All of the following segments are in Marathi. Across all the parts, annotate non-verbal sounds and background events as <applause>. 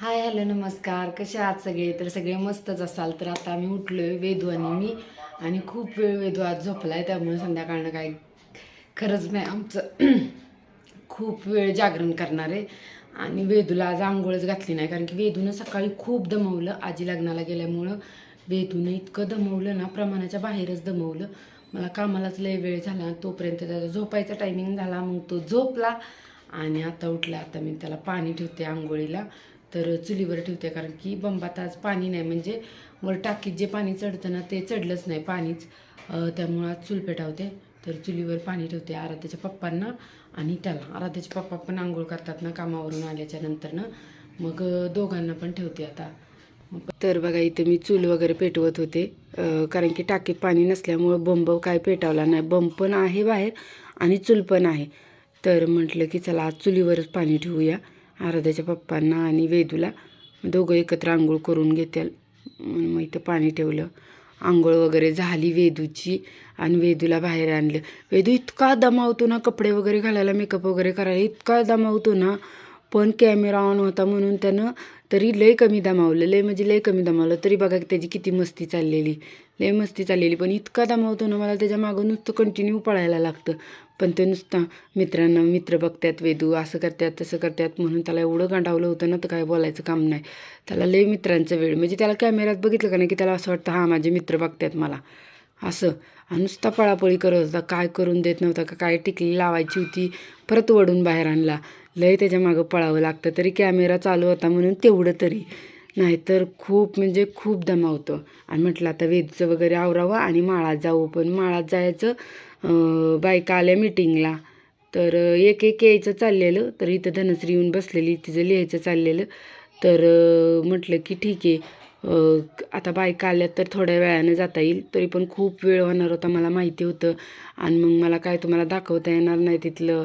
हाय हॅलो नमस्कार. कसे आहात सगळे? तर सगळे मस्तच असाल. तर आता आम्ही उठलो वेदू आणि मी. आणि खूप वेळ वेदू आज झोपलाय त्यामुळे संध्याकाळनं काय खरंच नाही आमचं <clears throat> खूप वेळ जागरण करणार आहे. आणि वेदूला आज आंघोळच घातली नाही कारण की वेदूनं सकाळी खूप दमवलं. आजी लग्नाला गेल्यामुळं वेदूनं इतकं दमवलं ना प्रमाणाच्या बाहेरच दमवलं. मला कामालाच लय वेळ झाला. तोपर्यंत त्याचा झोपायचा टायमिंग झाला. मग तो झोपला आणि आता उठला. आता मी त्याला पाणी ठेवते आंघोळीला. तर चुलीवर ठेवते कारण की बंबात आज पाणी नाही. म्हणजे वर टाकीत जे पाणी चढतं ना ते चढलंच नाही पाणीच. त्यामुळं आज चूल पेटावते. तर चुलीवर पाणी ठेवते आराध्याच्या पप्पांना आणि त्याला. आराध्याचे पप्पा पण आंघोळ करतात ना कामावरून आल्याच्या नंतरनं. मग दोघांना पण ठेवते आता. मग तर बघा इथे मी चूल वगैरे पेटवत होते. कारण की टाकीत पाणी नसल्यामुळं बंब काय पेटावला नाही. बंब पण आहे बाहेर आणि चूल पण आहे. तर म्हटलं की चला आज चुलीवरच पाणी ठेवूया. आराध्याच्या पप्पांना आणि वेदूला दोघं एकत्र आंघोळ करून घेत्याल. म्हणून मग इथं पाणी ठेवलं. आंघोळ वगैरे झाली वेदूची आणि वेदूला बाहेर आणलं. वेदू इतका दमावतो ना कपडे वगैरे घालायला मेकअप वगैरे करायला इतका दमावतो ना. पण कॅमेरा ऑन होता म्हणून त्यानं तरी लय कमी दमावलं. लय म्हणजे लय कमी दमावलं. तरी बघा की त्याची किती मस्ती चाललेली. लय मस्ती चाललेली. पण इतका दमावतो ना मला त्याच्या मागं नुसतं कंटिन्यू पळायला लागतं. पण ते नुसतं मित्रांना मित्र बघतात वेदू असं करतात तसं करतात म्हणून त्याला एवढं गांडावलं होतं ना तर काय बोलायचं काम नाही. त्याला लय मित्रांचं वेळ. म्हणजे त्याला कॅमेऱ्यात बघितलं का नाही की त्याला असं वाटतं हां माझे मित्र बघतात मला. असं. आणि नुसता पळापळी करत होता काय करून देत नव्हता का काय टिकली लावायची होती परत वडून बाहेर आणला. लय त्याच्या मागं पळावं लागतं तरी कॅमेरा चालू होता म्हणून तेवढं तरी. नाहीतर खूप म्हणजे खूप दमावतं आणि म्हटलं आता वेदचं वगैरे आवरावं आणि माळात जाऊ. पण माळात जायचं बायका आल्या मिटिंगला तर एक एक यायचं चाललेलं. तर इथं धनश्री येऊन बसलेली तिचं लिहायचं चाललेलं. तर म्हटलं की ठीक आहे. आता बायका आल्या तर थोड्या वेळानं जाता येईल. तरी पण खूप वेळ होणार होता मला माहिती होतं. आणि मग मला काय तुम्हाला दाखवता येणार नाही तिथलं.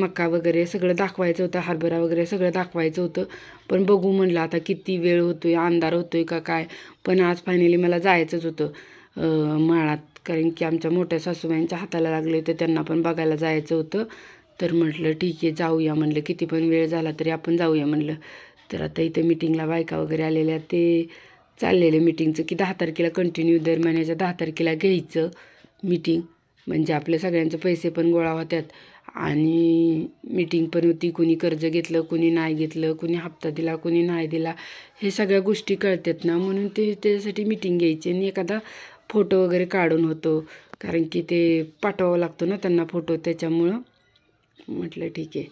मका वगैरे सगळं दाखवायचं होतं हरभरा वगैरे सगळं दाखवायचं होतं. पण बघू म्हणलं आता किती वेळ होतो आहे अंधार होतो आहे का काय? पण आज फायनली मला जायचंच होतं. माळात. कारण की आमच्या मोठ्या सासूबाईंच्या हाताला लागले तर त्यांना पण बघायला जायचं होतं. तर म्हटलं ठीक आहे जाऊया. म्हणलं किती पण वेळ झाला तरी आपण जाऊया. म्हणलं. तर आता इथं मिटिंगला बायका वगैरे आलेल्या ते चाललेलं मिटिंगचं की दहा तारखेला कंटिन्यू दर महिन्याच्या दहा तारखेला घ्यायचं मिटिंग. म्हणजे आपल्या सगळ्यांचे पैसे पण गोळा होतात आणि मीटिंग पण होती कुणी कर्ज घेतलं कुणी नाही घेतलं कुणी हप्ता दिला कुणी नाही दिला. हे सगळ्या गोष्टी कळतात ना. म्हणून ते त्याच्यासाठी मिटिंग घ्यायची आणि एखादा फोटो वगैरे काढून होतो. कारण की ते पाठवावं लागतो ना त्यांना फोटो त्याच्यामुळं म्हटलं ठीक आहे.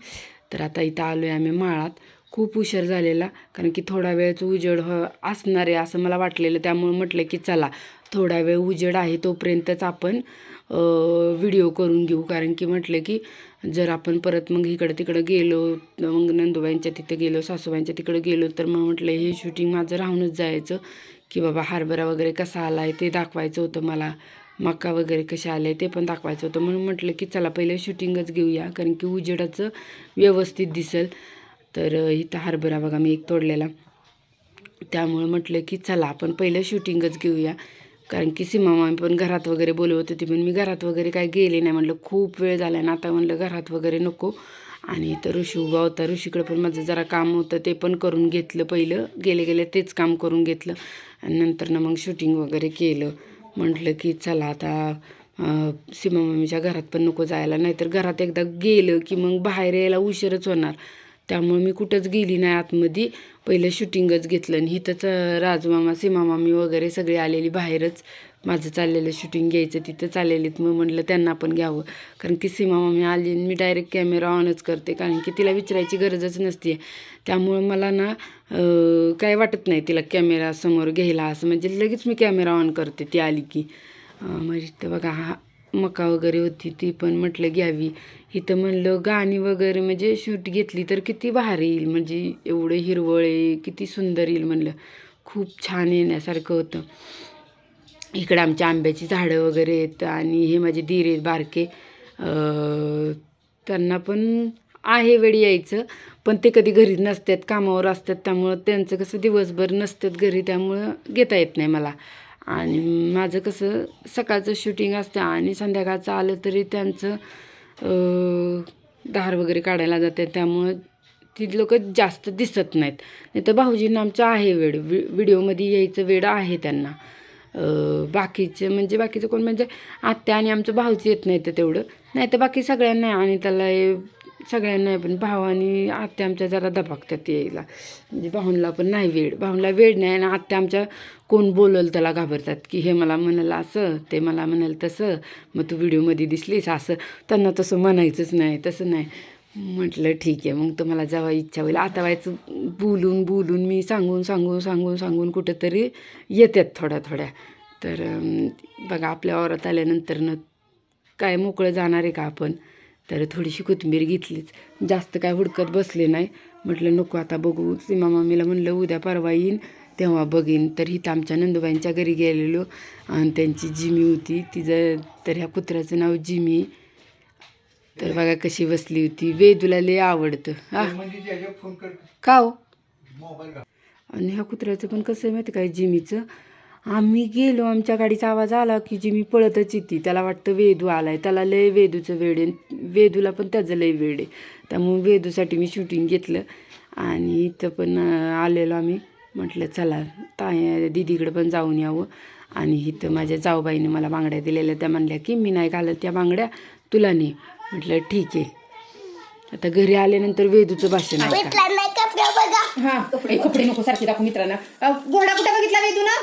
तर आता इथं आलो आहे आम्ही माळात. खूप उशीर झालेला कारण की थोडा वेळच उजेड ह असणार आहे असं मला वाटलेलं. त्यामुळे म्हटलं की चला थोडा वेळ उजेड आहे तोपर्यंतच आपण व्हिडिओ करून घेऊ. कारण की म्हटलं की जर आपण परत मग इकडं तिकडं गेलो मग नंदुबाईंच्या तिथं गेलो सासूबाईंच्या तिकडं गेलो तर मग म्हटलं हे शूटिंग माझं राहूनच जायचं. की बाबा हरभरा वगैरे कसा आला आहे ते दाखवायचं होतं मला. मका वगैरे कसे आले ते पण दाखवायचं होतं. म्हणून म्हटलं की चला पहिले शूटिंगच घेऊया कारण की उजेडाचं व्यवस्थित दिसेल. तर इथं हरभरा बघा मी एक तोडलेला. त्यामुळं म्हटलं की चला आपण पहिलं शूटिंगच घेऊया. कारण की सीमा मामी पण घरात वगैरे बोलवत होती. पण मी घरात वगैरे काय गेले नाही. म्हटलं खूप वेळ झाला ना आता म्हणलं घरात वगैरे नको. आणि इथं ऋषी उभा होता. ऋषीकडे पण माझं जरा काम होतं ते पण करून घेतलं पहिलं. गेले गेले तेच काम करून घेतलं. आणि नंतर ना मग शूटिंग वगैरे केलं. म्हटलं की चला आता सीमा मम्मीच्या घरात पण नको जायला. नाहीतर घरात एकदा गेलं की मग बाहेर यायला उशीरच होणार. त्यामुळे मी कुठंच गेली नाही आतमध्ये. पहिलं शूटिंगच घेतलं आणि इथंच राजमामा राजमामा सीमामामी वगैरे सगळी आलेली बाहेरच. माझं चाललेलं शूटिंग घ्यायचं तिथं चाललेलीत मग म्हटलं त्यांना पण घ्यावं. कारण की सीमामामी आली आणि मी डायरेक्ट कॅमेरा ऑनच करते. कारण की तिला विचारायची गरजच नसते त्यामुळं मला ना काय वाटत नाही तिला कॅमेरा समोर घ्यायला असं. म्हणजे लगेच मी कॅमेरा ऑन करते ती आली की. म्हणजे तर इथं बघा हा मका वगैरे होती ती पण म्हटलं घ्यावी. इथं म्हणलं गाणी वगैरे म्हणजे शूट घेतली तर किती भारी येईल. म्हणजे एवढं हिरवळ आहे किती सुंदर येईल म्हणलं. खूप छान येण्यासारखं होतं. इकडं आमच्या आंब्याची झाडं वगैरे आहेत आणि हे माझे दीर आहेत बारके. त्यांना पण आहे वेळ यायचं पण ते कधी घरी नसतात कामावर असतात त्यामुळं त्यांचं कसं दिवसभर नसतात घरी त्यामुळं घेता येत नाही मला. आणि माझं कसं सकाळचं शूटिंग असतं आणि संध्याकाळचं आलं तरी त्यांचं धार वगैरे काढायला जाते त्यामुळं ती लोक जास्त दिसत नाहीत. नाही तर भाऊजींना आमचं आहे वेळ वि व्हिडिओमध्ये यायचं वेळ आहे त्यांना. बाकीचे म्हणजे बाकीचं कोण म्हणजे आत्या आणि आमचं भाऊच येत नाही तर तेवढं. नाही तर बाकी सगळ्यांना आणि त्याला हे सगळ्यांना आहे. पण भाऊ आणि आत्या आमच्या जरा दबागतात यायला. म्हणजे भाऊनला पण नाही वेळ. भाऊनला वेळ नाही आणि आत्या आमच्या कोण बोलल त्याला घाबरतात की हे मला म्हणाल असं ते मला म्हणाल तसं मग तू व्हिडिओमध्ये दिसलीस असं. त्यांना तसं म्हणायचंच नाही तसं नाही. म्हटलं ठीक आहे मग तुम्हाला जेव्हा इच्छा होईल. आता व्हायचं बोलून बोलून मी सांगून सांगून सांगून सांगून कुठंतरी येतात थोड्या थोड्या. तर बघा आपल्या औरात आल्यानंतर न काय मोकळं जाणार आहे का आपण? तर थोडीशी कोथिंबीर घेतलीच. जास्त काय हुडकत बसले नाही. म्हटलं नको आता बघू. सीमा मामीला म्हणलं उद्या परवा येईन तेव्हा बघीन. तर इथं आमच्या नंदुबाईंच्या घरी गेलेलो. आणि त्यांची जिमी होती. तिचं तर ह्या कुत्र्याचं नाव जिमी. तर बघा कशी बसली होती. वेदूला लय आवडतं. हा. का हो? आणि ह्या कुत्र्याचं पण कसं आहे माहिती काय जिमीचं? आम्ही गेलो आमच्या गाडीचा आवाज आला की जिमी पळतच येते. त्याला वाटतं वेदू आलाय. त्याला लय वेदूचं वेड आहे. वेदूला पण त्याचं लय वेड आहे. त्यामुळे वेदूसाठी मी शूटिंग घेतलं. आणि इथं पण आलेलो आम्ही. म्हटलं चला ताय दिदीकडे पण जाऊन यावं. आणि इथं माझ्या जाऊबाईने मला बांगड्या दिलेल्या. त्या म्हणल्या की मी नाही घालत त्या बांगड्या. तुला नाही. म्हटलं ठीक आहे. आता घरी आल्यानंतर वेदूचं भाषण आहे हा कपडे कपडे नको सारखे दाखव मित्रांना. अ, घोडा कुठे बघितला वेदू ना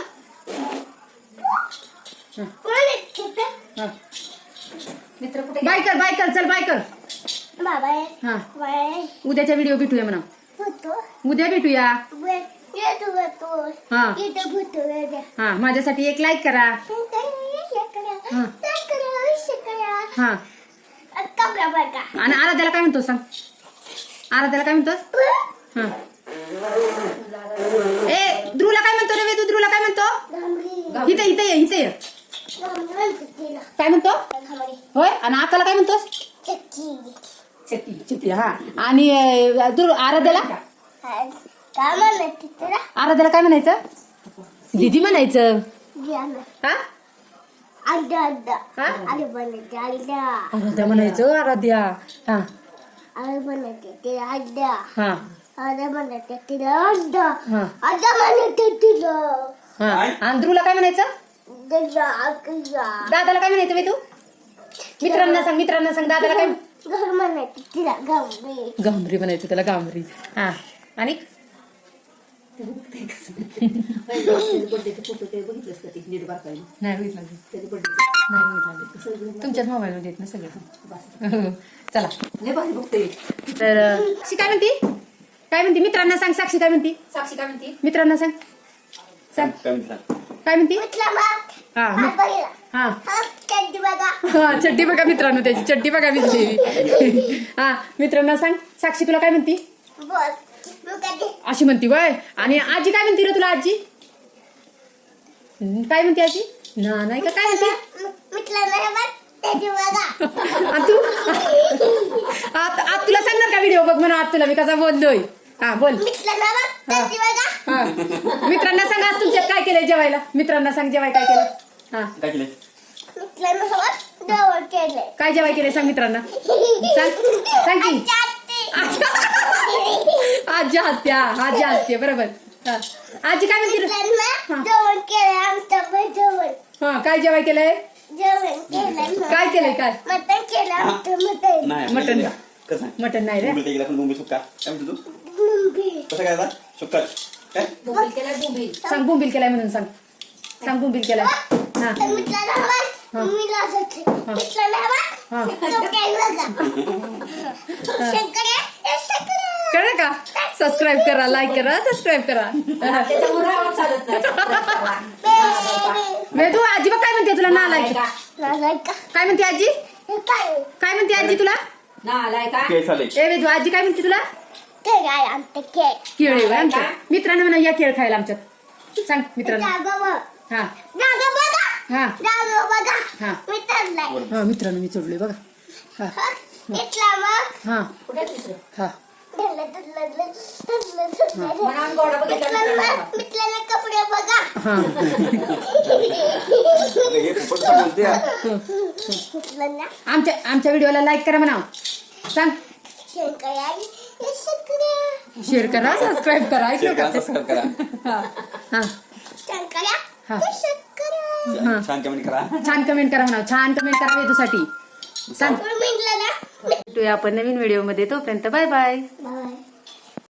बाय कर बाय कर चल बाय कर. हा. उद्याच्या व्हिडिओ भेटूया म्हणा. उद्या भेटूया. हा. हा माझ्यासाठी एक लाईक करा. हा. आणि आराध्याला काय म्हणतो सांग? आराध्याला काय म्हणतोस? हा. ए ध्रुवला काय म्हणतो रे वेदू? ध्रुवला काय म्हणतो? इथे इथे ये इथे ये. काय म्हणतो? होय आणि आकाला काय म्हणतोस? हा. आणि ध्रुव आराध्याला? आराध्याला काय म्हणायचं? दिदी म्हणायचं. हा? हा? आराध्या म्हणायचं आराध्या. हा. हा. हा. हा. आणि ध्रुवला काय म्हणायचं? दादाला काय म्हणायचं वेदू मित्रांना सांग मित्रांना सांग दादाला काय? गांभरी म्हणायचं त्याला गांभरी हा. आणि? नाही बघितलं नाही बघितलं तुमच्याच मोबाईल मध्ये येत ना सगळं. चला. तर अं, साक्षी काय म्हणती? काय म्हणती? मित्रांना सांग साक्षी काय म्हणती? साक्षी काय म्हणते? मित्रांना सांग. सांग. काय म्हणती? हा मी- हा हा. चड्डी बघा. मित्रांनो त्याची. चड्डी बघा भिजलेली हा मित्रांना सांग. साक्षी तुला काय म्हणती? अशी म्हणती वय आणि आजी काय म्हणती रे तुला आजी? काय म्हणते आजी? ना नाही का काय म्हणते? तू? आत तुला सांगणार का व्हिडिओ बघ म्हणा आत तुला मी कसा बोललोय. हा बोल. हा. मित्रांना सांग आज तुमच्यात काय केलंय जेवायला? मित्रांना सांग जेवाय काय केलं? हा. काय केलंय? काय जेवाय केलंय? सांग मित्रांना. सांग सांग की. आजी हसते हा आजी हसते बरोबर. हा. आजी काय म्हणते? रे? हा. काय जेवाय केलंय? काय केलंय काय मटण केलं आमचं मटण. नाही मटण. कसं आहे? मटन नाही रे. मुंबईला गेला पण मुंबई सुक्का. काय म्हणतो तू? मुंबई. कसं काय आता? सुक्का. काय? बोंबील केलं बोंबील. सांग बोंबील केलाय म्हणून सांग. सांग बोंबील केलाय. हा. तर मित्राला हवा. मी लाजायचे मित्राला हा. हवा तो काय लाजा? <laughs> शंकर आहे, ए शंकर. कळलं का? सबस्क्राईब करा लाईक करा सबस्क्राईब करा. वेदू आजी बघ काय म्हणते तुला? ना लाईक काय म्हणते आजी? काय काय म्हणते आजी तुला? ए वेदू आजी काय म्हणते तुला? ते केळ. आहे बा आमच्यात मित्रांनो म्हणा या केळ खायला आमच्यात. सांग मित्रांनो. जागा बघ हा. जागा बघा हा. जागा बघा हा. मी चाललाय. हा मित्रांनो मी चढलोय बघा. हा. हा. हा. कपडे बघा. हा. हे खूपच बोलते हा. आमच्या आमच्या व्हिडिओला लाईक करा म्हणा सांग. शेअर करा सबस्क्राईब करा. ऐकलं शेअर करा का सबस्क्राईब करा. हा. हा. छान कमेंट करा. छान कमेंट करा. म्हणा छान कमेंट करा वेदूसाठी. सांग. आपण नवीन व्हिडिओमध्ये. तोपर्यंत बाय. बाय.